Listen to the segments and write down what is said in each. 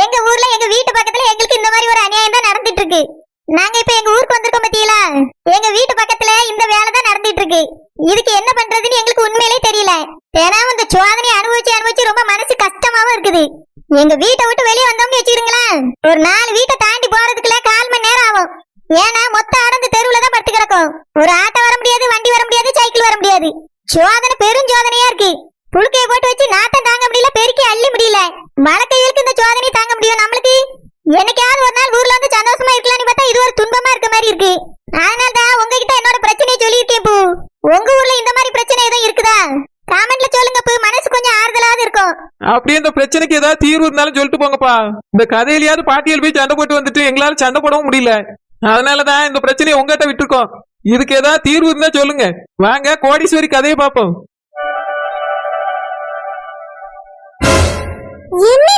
எங்க ஊர்ல எங்க வீட்டு பக்கத்துல எங்களுக்கு இந்த மாதிரி ஒரு அநியாயம் தான் நடந்துட்டு இருக்கு நாங்க இப்ப எங்க ஊருக்கு வந்திருக்கோம் பத்தியலா எங்க வீட்டு பக்கத்துல இந்த வேலை தான் நடந்துட்டு இருக்கு இதுக்கு என்ன பண்றதுன்னு எங்களுக்கு உண்மையிலே தெரியல. ஏன்னா இந்த சோதனையை அனுபவிச்சு அனுபவிச்சு ரொம்ப மனசு கஷ்டமாவும் இருக்குது. எங்க வீட்டை விட்டு வெளியே வந்தோம்னு வச்சுக்கிடுங்களேன். ஒரு நாலு வீட்டை தாண்டி போறதுக்குள்ள கால் மணி நேரம் ஆகும். ஏன்னா மொத்த அடந்து தெருவுல தான் படுத்து கிடக்கும். ஒரு ஆட்டோ வர முடியாது வண்டி வர முடியாது சைக்கிள் வர முடியாது. சோதனை பெரும் சோதனையா இருக்கு புழுக்கைய போட்டு வச்சு நாட்டம் தாங்க முடியல பெருக்கி அள்ளி முடியல மழை கையிலுக்கு இந்த சோதனை தாங்க முடியும் நம்மளுக்கு என்னைக்காவது ஒரு நாள் ஊர்ல வந்து சந்தோஷமா இருக்கலாம்னு பார்த்தா இது ஒரு துன்பமா இருக்க மாதிரி இருக்கு அதனால தான் உங்ககிட்ட என்னோட பிரச்சனையை சொல்லியிருக்கேன் பூ உங்க ஊர்ல இந்த மாதிரி பிரச்சனை எதுவும் இருக்குதா காமெண்ட்ல சொல்லுங்க பூ மனசு கொஞ்சம் ஆறுதலாவது இருக்கும் அப்படியே இந்த பிரச்சனைக்கு ஏதாவது தீர்வு இருந்தாலும் சொல்லிட்டு போங்கப்பா. இந்த கதையிலயாவது பாட்டியல் போய் சண்டை போட்டு வந்துட்டு எங்களால சண்டை போடவும் முடியல. அதனாலதான் இந்த பிரச்சனையை உங்ககிட்ட விட்டுருக்கோம். இதுக்கு ஏதாவது தீர்வு இருந்தா சொல்லுங்க. வாங்க கோடீஸ்வரி கதையை பார்ப்போம். என்ன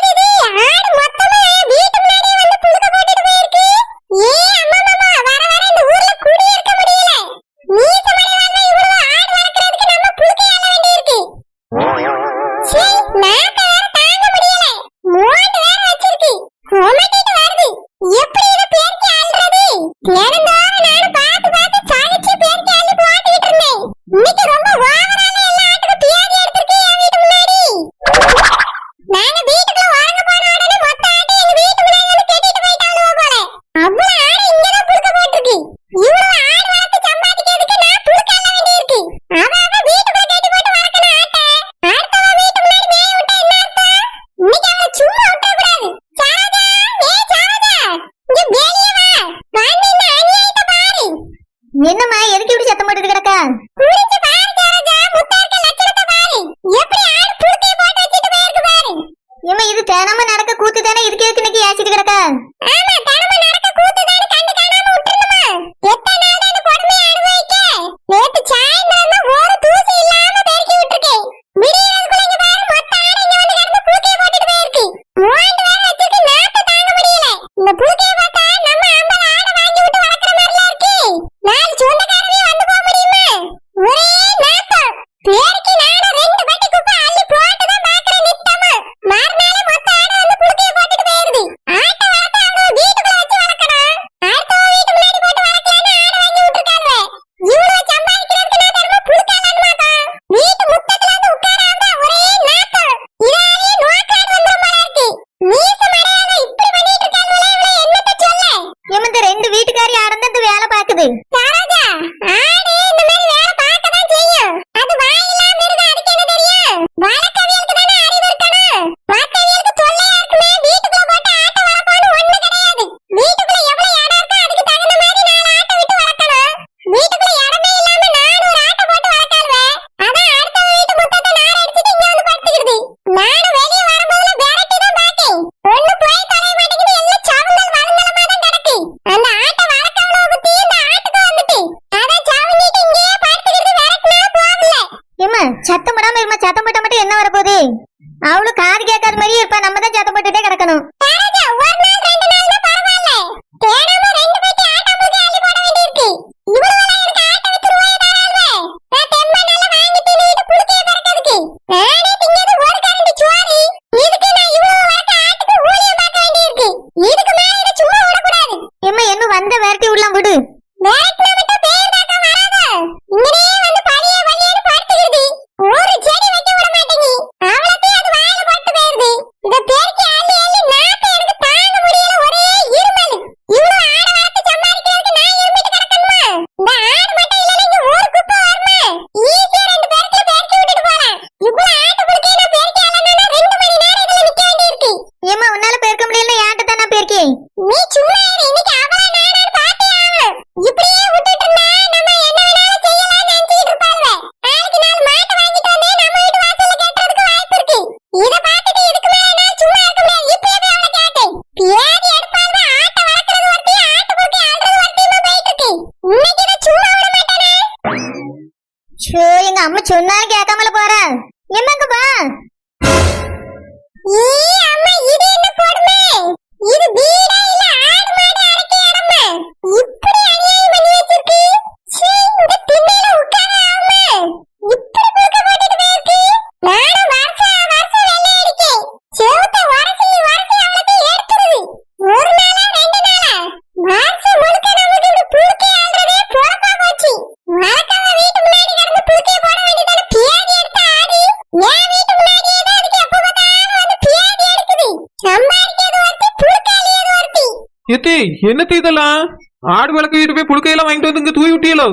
என்னம்மா எதுக்கு இப்படி சத்தம் போட்டுட்டு கிடக்கா? குடிச்சு பாரு சாரதா முத்தா இருக்க லட்சணத்தை பாரு. எப்படி ஆடு புழுக்கைய போட்டு வச்சிட்டு போயிருக்கு பாரு. இம்மா இது தினமும் நடக்க கூத்து தானே? இதுக்கு எதுக்கு இன்னைக்கு ஏசிட்டு கிடக்க? ஆமா தினமும் நடக்க கூத்து தானே? கண்டு காணாம விட்டுருந்தமா எத்தனை நாள் தான் இந்த கொடுமையை அனுபவிக்க? நேத்து சாயந்தரம் தான் ஒரு தூசி இல்லாம பெருக்கி விட்டுருக்கேன் விடியறதுக்குள்ள இங்க பாரு மொத்த ஆடு இங்க வந்து கிடந்து புழுக்கைய போட்டுட்டு போயிருக்கு. மூண்டு வேற வச்சிருக்கு நாத்த தாங்க முடியல. இந்த புழுக்கைய அந்த ஆட்டை வளர்க்கவளோ பத்தி இந்த ஆட்டுக்கு வந்துட்டு. அதான் சவுங்கிட்டு இங்கேயே படுத்துக்கிட்டு விரட்டினா போகல. ஏமா சத்தம் போடாம இருமா சத்தம் போட்டா மட்டும் என்ன வரப்போகுது? அவளும் காது கேட்காத மாதிரி இருப்பா நம்ம தான் சத்தம் போட்டுட்டே கிடக்கணும் ஒரு நாள் ரெண்டு நாள்னா பரவாயில்ல தேடாம ரெண்டு பேட்டி ஆட்டாம்பூச்சி அள்ளி போட வேண்டியிருக்கு இவ்வளவு எனக்கு ஆட்ட வச்சு ரூபாய் தராள்வே நான் தெம்ப நல்லா வாங்கி தின்னுட்டு புழுக்கைய பறக்கிறதுக்கு நானே திங்கிறது ஒரு கரண்டி சோறு இதுக்கு நான் இவ்வளவு வளர்க்க ஆட்டுக்கு ஊழியம் பார்க்க வேண்டியிருக்கு இதுக்கு மேல இதை சும்மா விடக்கூடாது எம்மா என்ன வந்த விரட்டி உள்ளம் விடு விரட்டினா மட்டும் பேர் தாக்கம் வராத இங்கனே வந்து பழிய வழியன்னு படுத்துக்கிடுது ஒரு செடி வைக்க விட மாட்டேங்கி அவ்வளத்தையும் அது வாயில போட்டு போயிருது இத பேருக்கு அள்ளி அள்ளி நாக்கு எனக்கு தாங்க முடியல ஒரே இருமல் இவ்வளவு ஆடு வளர்த்து சம்பாதிக்கிறதுக்கு நான் இருமிட்டு கிடக்கணுமா இந்த ஆடு மட்டும் இல்லைன்னா இங்க ஒரு குப்பை வருமா ஈஸியா ரெண்டு பேருக்கு பேருக்கு விட்டுட்டு போலாம் இவ்வளவு ஆட்டு புழுக்கையை நான் பேருக்கு அள்ளணும்னா ரெண்டு மணி நேரம் இதுல நிக்க வேண்டியிருக்கு ஏமா உன்னால பேர்க்க முடியல யார்கிட்ட தான் நான் பேர்க்கேன் நீ சும்மா இரு. இன்னைக்கு அவளா நானான்னு பார்த்தே ஆகணும். இப்படியே விட்டுட்டு இருந்தா நம்ம என்ன வேணாலும் செய்யலாம் நினைச்சிட்டு இருப்பாங்க நாளைக்கு நாள் மாட்டை வாங்கிட்டு வந்தே நம்ம வீட்டு வாசல்ல கேட்டதுக்கு வாய்ப்பு இருக்கு. இத பாத்துட்டு இதுக்கு மேல நான் சும்மா இருக்க முடியாது. இப்பவே போய் அவளை கேட்டேன் பியாதி எடுப்பாங்க ஆட்டை வளர்க்கறது ஒருத்தி ஆட்டு போட்டி ஆடுறது ஒருத்தியுமே போயிட்டு இருக்கு. இன்னைக்கு நான் சும்மா விட மாட்டேனே? சோ எங்க அம்மா சொன்னாலும் கேட்காமல ஏட்டி என்னத்து இதெல்லாம்? ஆடு வளர்க்க வீட்டு போய் புழுக்கையெல்லாம் வாங்கிட்டு வந்து இங்க தூவி விட்டியலோ?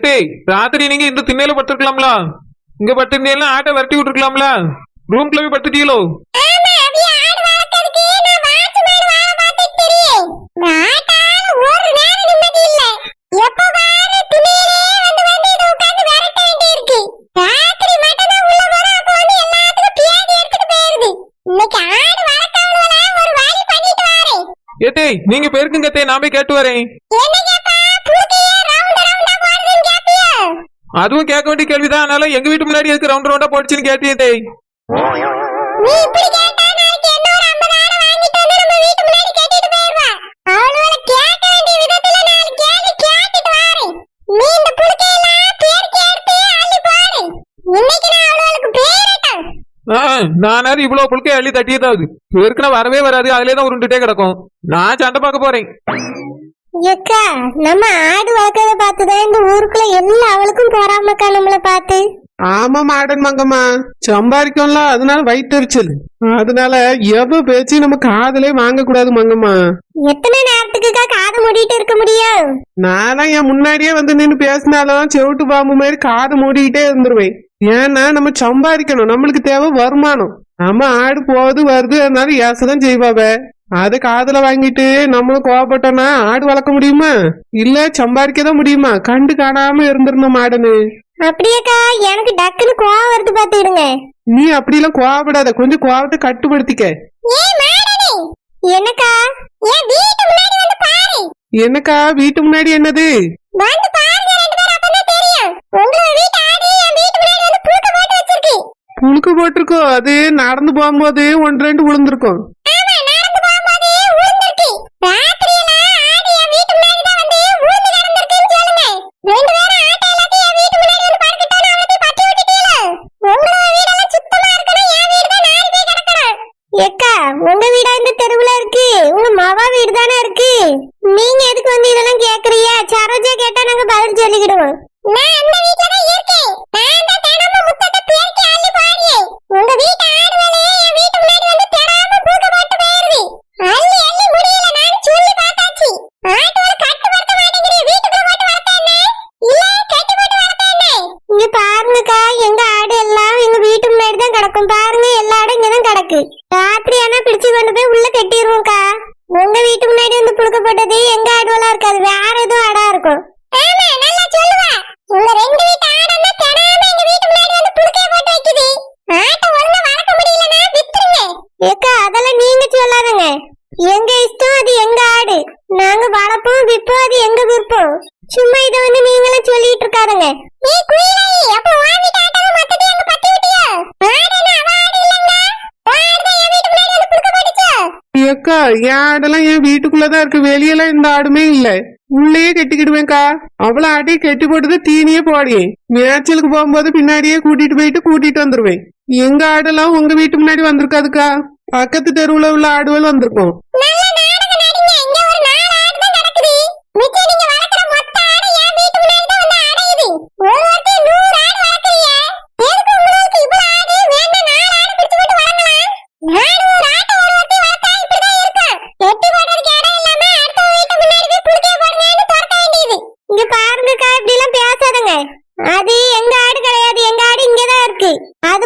ஏத்தே ராத்திரி நீங்க இந்த திண்ணையில படுத்துருக்கலாம்ல. இங்க படுத்திருந்தீங்கன்னா ஆட்டை விரட்டி விட்டுருக்கலாம்ல. ரூம்குள்ள போய் படுத்துட்டீங்களோ? ஏத்தே நீங்க பேருக்குங்க நான் போய் கேட்டு வரேன். அதுவும் கேட்க வேண்டிய கேள்விதான். அதனால எங்க வீட்டு முன்னாடி எதுக்கு ரவுண்ட் ரவுண்டா போடுச்சுன்னு கேட்டியே தேய் நீ இப்படி கேட்டா நாளைக்கு என்ன ஒரு 50000 வாங்கிட்டு வந்து நம்ம வீட்டு முன்னாடி கட்டிட்டு போயிருவா அவளோட கேட்க வேண்டிய விதத்துல நாலு கேள்வி கேட்டுட்டு வாரேன் நீ இந்த புழுக்கையெல்லாம் பேருக்கு எடுத்து அள்ளி பாரு. இன்னைக்கு நான் அவளுக்கு பேரட்டும் ஆ, நானாரு இவ்வளவு புழுக்கை அள்ளி தட்டியதாவது. பேருக்குனா வரவே வராது. அதுலயே தான் உருண்டுட்டே கிடக்கும். நான் சண்டை பார்க்க போறேன். எக்கா நம்ம ஆடு வளர்க்கறத பார்த்துதான் இந்த ஊருக்குள்ள எல்லா அவளுக்கும் போறாமக்கா நம்மள பார்த்து. ஆமா மாடன் மங்கம்மா. சம்பாதிக்கும்ல அதனால வயிற்றுச்சல் அதனால எவ பேச்சு நம்ம காதலே வாங்க கூடாது மங்கம்மா. எத்தனை நேரத்துக்குக்கா காது மூடிட்டு இருக்க முடியும்? நானும் என் முன்னாடியே வந்து நின்னு பேசினாலும் செவிட்டு பாம்பு மாதிரி காது மூடிக்கிட்டே இருந்துருவேன். ஏன்னா நம்ம சம்பாதிக்கணும். நம்மளுக்கு தேவை வருமானம். நம்ம ஆடு போகுது வருது அதனால ஏசதான் செய்வாவ. அது காதுல வாங்கிட்டு நம்மளும் கோவப்பட்டோம்னா ஆடு வளர்க்க முடியுமா? இல்ல சம்பாதிக்க தான் முடியுமா? கண்டு காணாம இருந்துடணும் மாடனு அப்படியேக்கா எனக்கு டக்குன்னு கோவம் வருது பாத்துடுங்க நீ அப்படிலாம் கோவப்படாத. கொஞ்சம் கோவத்தை கட்டுப்படுத்திக்க. என்னக்கா? என்னக்கா வீட்டு முன்னாடி என்னது? புழுக்கு போட்டிருக்கோம் அது நடந்து போகும்போது ஒன்று ரெண்டு விழுந்திருக்கும் ஏக்கா அதெல்லாம் நீங்க சொல்லாதங்க. எங்க இஷ்டம் அது எங்க ஆடு. நாங்க வளர்ப்போம் விற்போம் அது எங்க விற்போம். சும்மா இத வந்து நீங்களும் சொல்லிட்டு இருக்காருங்க நீ அப்ப வாங்கிட்டு பத்தி ஆடு இல்லங்க ஆடு என் வீட்டு முன்னாடி வந்து புழுக்க போட்டுச்சோ ஏக்கா என் ஆடெல்லாம் என் வீட்டுக்குள்ளதான் இருக்கு. வெளியெல்லாம் இந்த ஆடுமே இல்ல. உள்ளேயே கட்டிக்கிடுவேன்க்கா. அவ்வளவு ஆடி கட்டி போட்டுது தீனியே போடி மேய்ச்சலுக்கு போகும்போது பின்னாடியே கூட்டிட்டு போயிட்டு கூட்டிட்டு வந்துருவேன். எங்க ஆடெல்லாம் உங்க வீட்டு முன்னாடி வந்திருக்காதுக்கா? பக்கத்து தெருவுல உள்ள ஆடுகள் வந்திருக்கும்.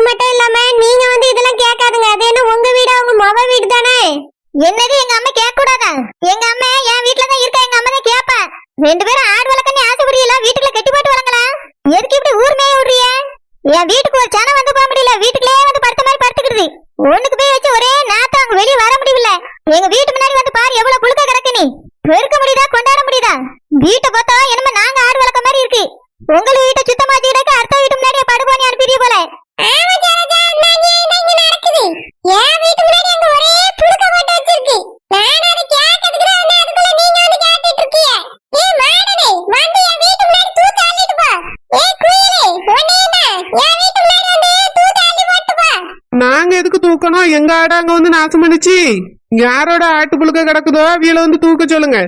மட்டும் இல்லாம நீங்க வந்து இதெல்லாம் கேட்காதுங்க. அது என்ன உங்க வீடு அவங்க மொப வீடு தானே? என்னது எங்க அம்மா கேட்க கூடாதா எங்க அம்மா என் வீட்டுல தான் இருக்க? எங்க அம்மா தான் கேப்பா. ரெண்டு பேரும் ஆடு வளர்க்கன்னு ஆசைப்படுறீங்களா வீட்டுல கட்டி போட்டு வளர்க்கலாம் எதுக்கு இப்படி ஊர் மேய விடுறிய என் வீட்டுக்கு ஒரு சனம் வந்து போக முடியல. வீட்டுக்குள்ளே வந்து படுத்த மாதிரி படுத்துக்கிடுது. ஒண்ணுக்கு போய் வச்சு ஒரே நாத்தம் அங்க வெளிய வர முடியல. எங்க வீட்டு முன்னாடி வந்து பாரு எவ்வளவு புழுக்க கிடக்கு நீ. பெருக்க முடியுதா கொண்டாட முடியுதா? வீட்டை பார்த்தா என்னமோ நாங்க ஆடு வளர்க்க மாதிரி இருக்கு. உங்க வீட்டை சுத்தமா வச்சுக்கிட்டு அடுத்த வீட்டு முன்னாடி படுபோனி அனுப்பிடுறீ போல ஆமா ஜாரஜா நடக்குது என் வீட்டு முன்னாடி அங்க ஒரே புழுக்க போட்டு எங்க ஆடு அங்க வந்து நாசம் பண்ணுச்சு? யாரோட ஆட்டு புழுக்க கிடக்குதோ அவியல வந்து தூக்க சொல்லுங்க.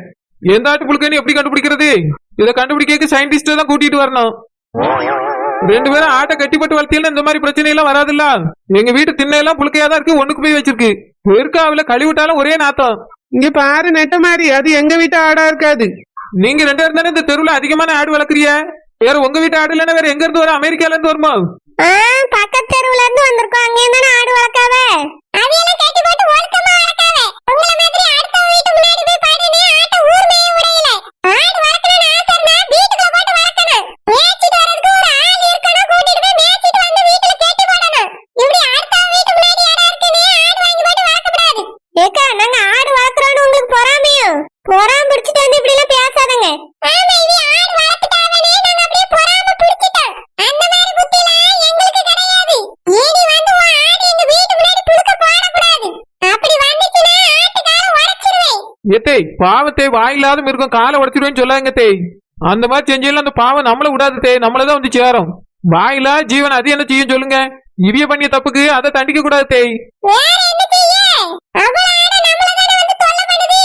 எந்த ஆட்டு புழுக்கன்னு எப்படி கண்டுபிடிக்கிறது? இதை கண்டுபிடிக்க சயின்டிஸ்ட தான் கூட்டிட்டு வரணும். ரெண்டு பேரும் ஆட்டை கட்டிப்பட்டு வளர்த்தியில இந்த மாதிரி பிரச்சனை எல்லாம் வராதுல்ல. எங்க வீட்டு திண்ணையெல்லாம் புழுக்கையா தான் இருக்கு ஒண்ணுக்கு போய் வச்சிருக்கு. வெறுக்காவில கழுவி விட்டாலும் ஒரே நாத்தம். இங்க பாரு நெட்ட மாதிரி அது எங்க வீட்டு ஆடா இருக்காது. நீங்க ரெண்டு பேரும் தானே இந்த தெருவுல அதிகமான ஆடு வளர்க்குறிய வேற உங்க வீட்டு ஆடு இல்லைன்னா வேற எங்க இருந்து வரும்? அமெரிக்கால இருந்து வருமா? பக்கத்து தெருவுல இருந்து வந்திருக்கோம். அங்க ஆடு வளர்க்காவ அதையெல்லாம் கட்டி போட்டு ஒழுக்கமா வளர்க்காவ உங்களை பாவத்தை வாயில்லாத மிருகம் காலை உடைச்சிடுவேன்னு சொல்லாங்க தேய் அந்த மாதிரி செஞ்சீங்கன்னா அந்த பாவம் நம்மள விடாது தேய் நம்மளதான் வந்து சேரும். வாயிலா ஜீவன் அது என்ன செய்யும் சொல்லுங்க. இவிய பண்ணிய தப்புக்கு அதை தண்டிக்க கூடாது தேய் பண்ணுது.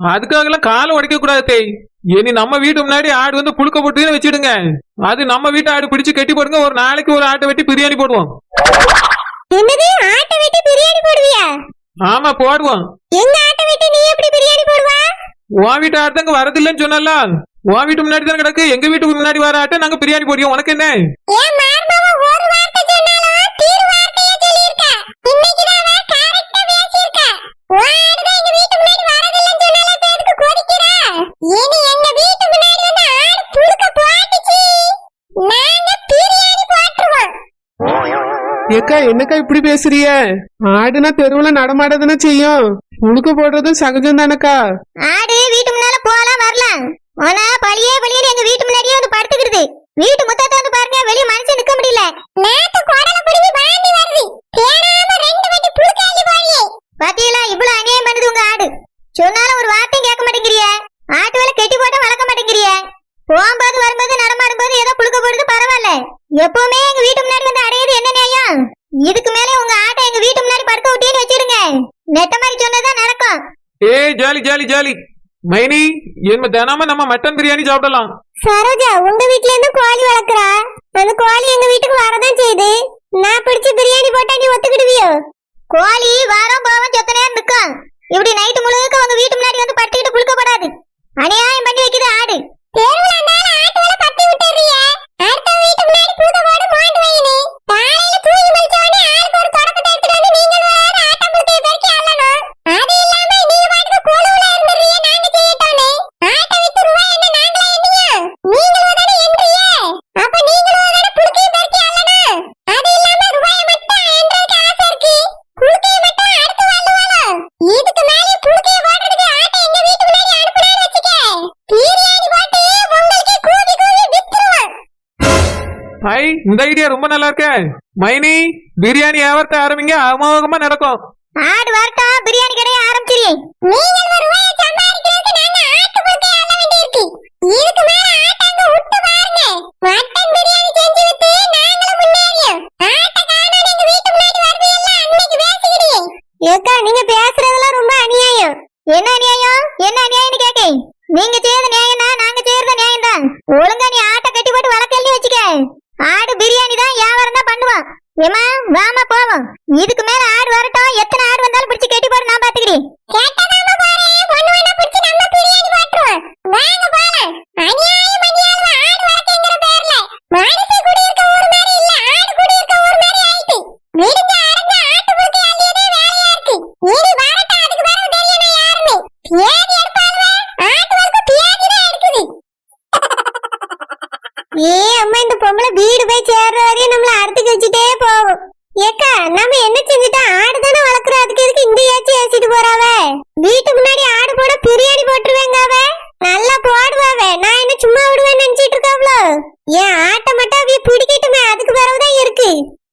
அதுக்காகலாம் காலை உடைக்க கூடாது தேய் இனி நம்ம வீட்டு முன்னாடி ஆடு வந்து புழுக்க போட்டுன்னு வச்சிடுங்க. அது நம்ம வீட்டு ஆடு பிடிச்சு கட்டி போடுங்க ஒரு நாளைக்கு ஒரு ஆட்டை வெட்டி பிரியாணி போடுவோம். ஆமா போடுவோம். எங்க ஆட்டை வெட்டி நீ எப்படி பிரியாணி போடுவா? உன் வீட்டு ஆடு தாங்க வரதில்லைன்னு சொன்னல உன் வீட்டு முன்னாடி தானே கிடக்கு? எங்க வீட்டுக்கு முன்னாடி வர ஆட்டை நாங்க பிரியாணி போடுவோம். உனக்கு என்ன? ஏக்கா என்னக்கா இப்படி பேசுறிய ஆடுனா தெருவுல நடமாடதானே செய்யும். உழுக்க போடுறதும் சகஜம் தானக்கா ஆடு வீட்டு முன்னால போலாம் வரலாம் ஆனா பழியே பழியே எங்க வீட்டு முன்னாடியே வந்து படுத்துக்கிறது வீட்டு முத்தத்தை வந்து பாருங்க வெளிய மனுஷன் நிக்க முடியல. நேத்து குடல பிடிங்கி பாண்டி வருது. தேனாம ரெண்டு வட்டி புழுக்காளி போறியே பாத்தீங்களா இவ்வளவு அநியாயம் பண்ணுது உங்க ஆடு. சொன்னாலும் ஒரு வார்த்தையும் கேட்க மாட்டேங்கிறிய. ஆட்டு வேலை கெட்டி போட்டா வளர்க்க மாட்டேங்கிறிய. போகும்போது வரும்போது நடமாடும் போது ஏதோ புழுக்க போடுறது பரவாயில்ல. எப்பவுமே எங்க வீட்டு முன்னாடி வந்து அடையது என்ன நியாயம்? இதுக்கு மேல உங்க ஆட்டை எங்க வீட்டு முன்னாடி படுக்க விட்டேன்னு வச்சிருங்க நெட்ட மாதிரி சொன்னதான் நடக்கும். ஏய் ஜாலி ஜாலி ஜாலி. மைனி என்ன தினமும் நம்ம மட்டன் பிரியாணி சாப்பிடலாம். சரோஜா உங்க வீட்ல இருந்து கோழி வளர்க்குறா? அந்த கோழி எங்க வீட்டுக்கு வரதான் செய்யுது. நான் பிடிச்சு பிரியாணி போட்டா நீ ஒத்துக்கிடுவியோ? கோழி வாரம் போவோம் சொத்த நேரம் நிக்கும் இப்படி நைட்டு முழுக்க உங்க வீட்டு முன்னாடி வந்து பட்டுக்கிட்டு குளிக்கப்படாது அநியாயம் பண்ணி வைக்குது ஆடு. தெருவுல இந்த ஐடியா ரொம்ப நல்லா இருக்கே. மைனி பிரியாணி வியாபாரத்தை ஆரம்பிங்க? அமோகமா நடக்கும்.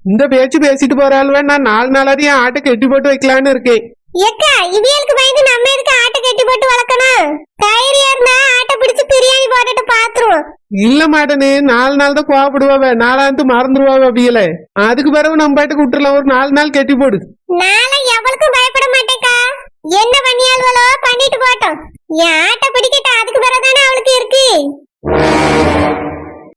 இந்த பேச்சு பேசிட்டு போறாள்வ நான் நாலு நாளாவது என் ஆட்டை கட்டி போட்டு வைக்கலான்னு இருக்கேன். ஏக்கா இவியலுக்கு பயந்து நம்ம எதுக்கு ஆட்டை கட்டி போட்டு வளர்க்கணும்? தைரியா இருந்தா ஆட்டை பிடிச்சு பிரியாணி போட்டுட்டு பாத்துருவோம். இல்ல மாட்டனே நாலு நாள் தான் கோவப்படுவாவ நாலாந்து மறந்துடுவாவ அப்படியல அதுக்கு பிறகு நம்ம பாட்டுக்கு விட்டுறலாம் ஒரு நாலு நாள் கட்டி போடு. நானும் எவளுக்கும் பயப்பட மாட்டேக்கா என்ன பண்ணியாள்வளோ பண்ணிட்டு போட்டோம். என் ஆட்டை பிடிக்கட்டும் அதுக்கு பிறகுதானே அவளுக்கு இருக்கு.